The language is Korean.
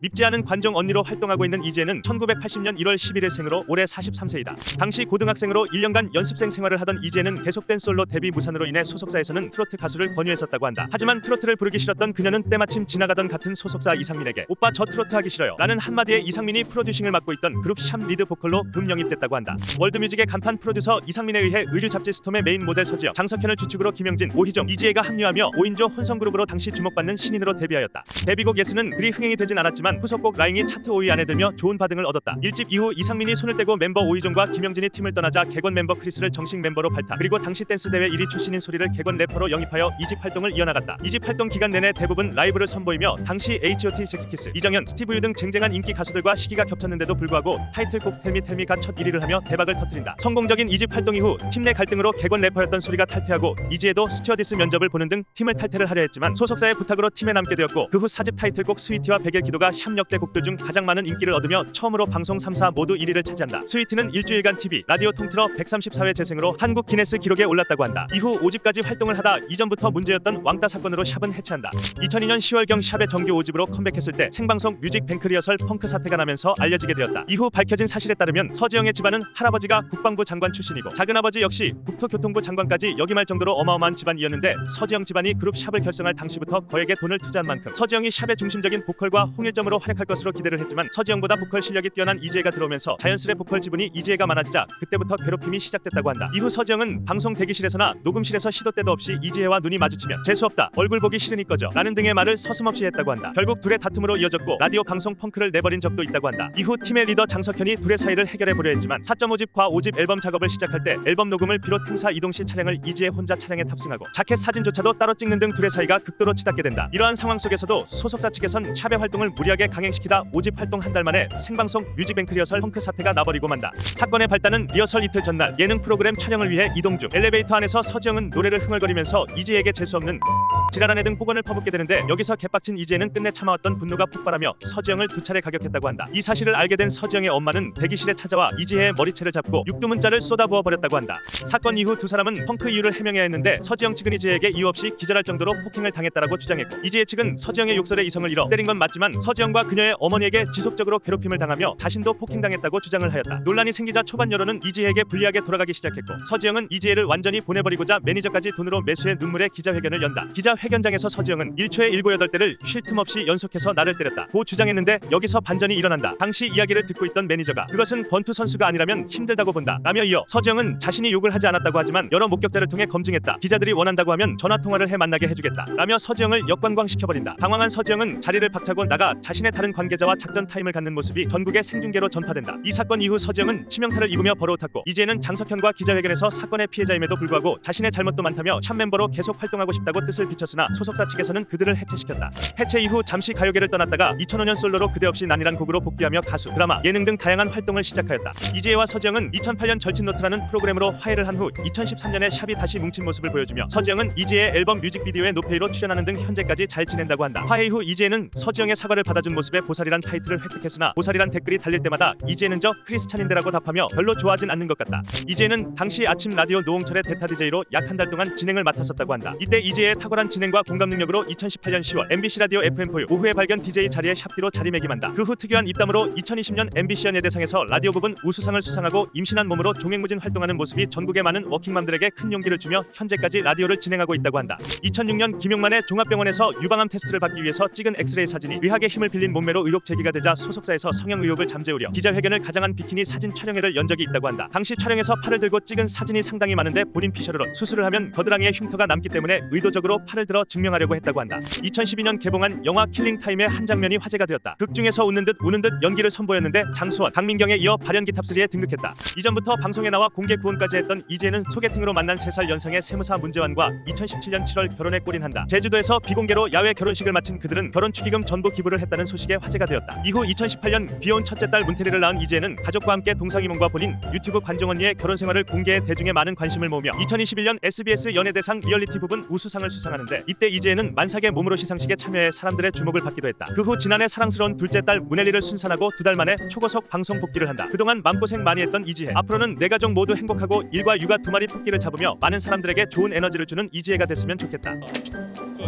밉지 않은 관종 언니로 활동하고 있는 이지혜는 1980년 1월 11일 생으로 올해 43세이다. 당시 고등학생으로 1년간 연습생 생활을 하던 이지혜는 계속된 솔로 데뷔 무산으로 인해 소속사에서는 트로트 가수를 권유했었다고 한다. 하지만 트로트를 부르기 싫었던 그녀는 때마침 지나가던 같은 소속사 이상민에게 오빠 저 트로트 하기 싫어요. 라는 한마디에 이상민이 프로듀싱을 맡고 있던 그룹 샴 리드 보컬로 금영입됐다고 한다. 월드뮤직의 간판 프로듀서 이상민에 의해 의류 잡지 스톰의 메인 모델 서지혁, 장석현을 주축으로 김영진, 오희정, 이지혜가 합류하며 5인조 혼성 그룹으로 당시 주목받는 신인으로 데뷔하였다. 데뷔곡 예스는 그리 흥행이 되진 않았지만 후속곡 라잉이 차트 5위 안에 들며 좋은 반응을 얻었다. 1집 이후 이상민이 손을 떼고 멤버 오희정과 김영진이 팀을 떠나자 객원 멤버 크리스를 정식 멤버로 발탁. 그리고 당시 댄스 대회 1위 출신인 소리를 객원 래퍼로 영입하여 2집 활동을 이어나갔다. 2집 활동 기간 내내 대부분 라이브를 선보이며 당시 H.O.T. 잭스키스, 이정현, 스티브 유 등 쟁쟁한 인기 가수들과 시기가 겹쳤는데도 불구하고 타이틀곡 텔미 텔미가 첫 1위를 하며 대박을 터뜨린다. 성공적인 2집 활동 이후 팀 내 갈등으로 객원 래퍼였던 소리가 탈퇴하고 이지혜도 스튜어디스 면접을 보는 등 팀을 탈퇴를 하려 했지만 소속사의 부탁으로 팀에 남게 되었고 그 후 4집 타이틀곡 스위티와 백일 기도가 샵 역대 곡들 중 가장 많은 인기를 얻으며 처음으로 방송 3사 모두 1위를 차지한다. 스위티는 일주일간 TV, 라디오 통틀어 134회 재생으로 한국 기네스 기록에 올랐다고 한다. 이후 5집까지 활동을 하다 이전부터 문제였던 왕따 사건으로 샵은 해체한다. 2002년 10월경 샵의 정규 5집으로 컴백했을 때 생방송 뮤직 뱅크 리허설 펑크 사태가 나면서 알려지게 되었다. 이후 밝혀진 사실에 따르면 서지영의 집안은 할아버지가 국방부 장관 출신이고 작은아버지 역시 국토교통부 장관까지 역임할 정도로 어마어마한 집안이었는데 서지영 집안이 그룹 샵을 결성할 당시부터 거액의 돈을 투자한 만큼 서지영이 샵의 중심적인 보컬과 홍일점 으로 활약할 것으로 기대를 했지만 서지영보다 보컬 실력이 뛰어난 이지혜가 들어오면서 자연스레 보컬 지분이 이지혜가 많아지자 그때부터 괴롭힘이 시작됐다고 한다. 이후 서지영은 방송 대기실에서나 녹음실에서 시도 때도 없이 이지혜와 눈이 마주치면 재수 없다. 얼굴 보기 싫으니 꺼져. 라는 등의 말을 서슴없이 했다고 한다. 결국 둘의 다툼으로 이어졌고 라디오 방송 펑크를 내버린 적도 있다고 한다. 이후 팀의 리더 장석현이 둘의 사이를 해결해 보려 했지만 4.5집과 5집 앨범 작업을 시작할 때 앨범 녹음을 비롯 행사 이동 시 차량을 이지혜 혼자 차량에 탑승하고 자켓 사진조차도 따로 찍는 등 둘의 사이가 극도로 치닫게 된다. 이러한 상황 속에서도 소속사 측에선 샵의 활동을 무리하게 강행시키다 5집 활동 한 달 만에 생방송 뮤직뱅크 리허설 펑크 사태가 나버리고 만다. 사건의 발단은 리허설 이틀 전날 예능 프로그램 촬영을 위해 이동 중 엘리베이터 안에서 서지영은 노래를 흥얼거리면서 이지혜에게 재수 없는 지랄한 애등 폭언을 퍼붓게 되는데 여기서 개빡친 이지혜는 끝내 참아왔던 분노가 폭발하며 서지영을 두 차례 가격했다고 한다. 이 사실을 알게 된 서지영의 엄마는 대기실에 찾아와 이지혜의 머리채를 잡고 육두문자를 쏟아부어 버렸다고 한다. 사건 이후 두 사람은 펑크 이유를 해명해야 했는데 서지영 측은 이지혜에게 이유 없이 기절할 정도로 폭행을 당했다라고 주장했고 이지혜 측은 서지영의 욕설에 이성을 잃어 때린 건 맞지만 서지영과 그녀의 어머니에게 지속적으로 괴롭힘을 당하며 자신도 폭행당했다고 주장을 하였다. 논란이 생기자 초반 여론은 이지혜에게 불리하게 돌아가기 시작했고 서지영은 이지혜를 완전히 보내버리고자 매니저까지 돈으로 매수해 눈물의 기자회견을 연다. 기자 회견장에서 서지영은 1초에 7, 8대를 쉴 틈 없이 연속해서 나를 때렸다. 고 주장했는데 여기서 반전이 일어난다. 당시 이야기를 듣고 있던 매니저가 그것은 권투 선수가 아니라면 힘들다고 본다. 라며 이어 서지영은 자신이 욕을 하지 않았다고 하지만 여러 목격자를 통해 검증했다. 기자들이 원한다고 하면 전화 통화를 해 만나게 해주겠다. 라며 서지영을 역관광 시켜버린다. 당황한 서지영은 자리를 박차고 나가 자신의 다른 관계자와 작전 타임을 갖는 모습이 전국의 생중계로 전파된다. 이 사건 이후 서지영은 치명타를 입으며 벌어탔고 이제는 장석현과 기자회견에서 사건의 피해자임에도 불구하고 자신의 잘못도 많다며 샵 멤버로 계속 활동하고 싶다고 뜻을 비 췄으나 소속사 측에서는 그들을 해체시켰다. 해체 이후 잠시 가요계를 떠났다가 2005년 솔로로 그대 없이 난이란 곡으로 복귀하며 가수, 드라마, 예능 등 다양한 활동을 시작하였다. 이재혜와 서지영은 2008년 절친노트라는 프로그램으로 화해를 한 후 2013년에 샵이 다시 뭉친 모습을 보여주며 서지영은 이재혜의 앨범 뮤직비디오에 노페이로 출연하는 등 현재까지 잘 지낸다고 한다. 화해 이후 이재혜는 서지영의 사과를 받아준 모습에 보살이란 타이틀을 획득했으나 보살이란 댓글이 달릴 때마다 이재혜는 저 크리스찬인데라고 답하며 별로 좋아하진 않는 것 같다. 이재혜는 당시 아침 라디오 노홍철의 대타 DJ로 약 한 달 동안 진행을 맡았었다고 한다. 이때 이재혜의 탁월한 진 행과 공감 능력으로 2018년 10월 MBC 라디오 FM4 오후에 발견 DJ 자리에 샵디로 자리매김한다. 그 후 특유한 입담으로 2020년 MBC 연예대상에서 라디오 부분 우수상을 수상하고 임신한 몸으로 종횡무진 활동하는 모습이 전국의 많은 워킹맘들에게 큰 용기를 주며 현재까지 라디오를 진행하고 있다고 한다. 2006년 김용만의 종합병원에서 유방암 테스트를 받기 위해서 찍은 엑스레이 사진이 의학의 힘을 빌린 몸매로 의혹 제기가 되자 소속사에서 성형 의혹을 잠재우려 기자회견을 가장한 비키니 사진 촬영회를 연 적이 있다고 한다. 당시 촬영에서 팔을 들고 찍은 사진이 상당히 많은데 본인 피셜로 수술을 하면 겨드랑이에 흉터가 남기 때문에 의도적으로 팔을 들어 증명하려고 했다고 한다. 2012년 개봉한 영화 킬링 타임의 한 장면이 화제가 되었다. 극 중에서 웃는 듯 우는 듯 연기를 선보였는데 장수원, 강민경에 이어 발연기 탑3에 등극했다. 이전부터 방송에 나와 공개 구원까지 했던 이재는 소개팅으로 만난 3살 연상의 세무사 문재환과 2017년 7월 결혼에 골인한다. 제주도에서 비공개로 야외 결혼식을 마친 그들은 결혼 축의금 전부 기부를 했다는 소식에 화제가 되었다. 이후 2018년 귀여운 첫째 딸 문태리를 낳은 이재는 가족과 함께 동상이몽과 본인 유튜브 관종 언니의 결혼 생활을 공개해 대중의 많은 관심을 모으며 2021년 SBS 연예대상 리얼리티 부분 우수상을 수상하는데 이때 이재는 만삭의 몸으로 시상식에 참여해 사람들의 주목을 받기도 했다. 그 후 지난해 사랑스러운 둘째 딸 문혜리를 순산하고 두 달 만에 초고속 방송 복귀를 한다. 그동안 마음고생 많이 했던 이지혜 앞으로는 내 가족 모두 행복하고 일과 육아 두 마리 토끼를 잡으며 많은 사람들에게 좋은 에너지를 주는 이지혜가 됐으면 좋겠다.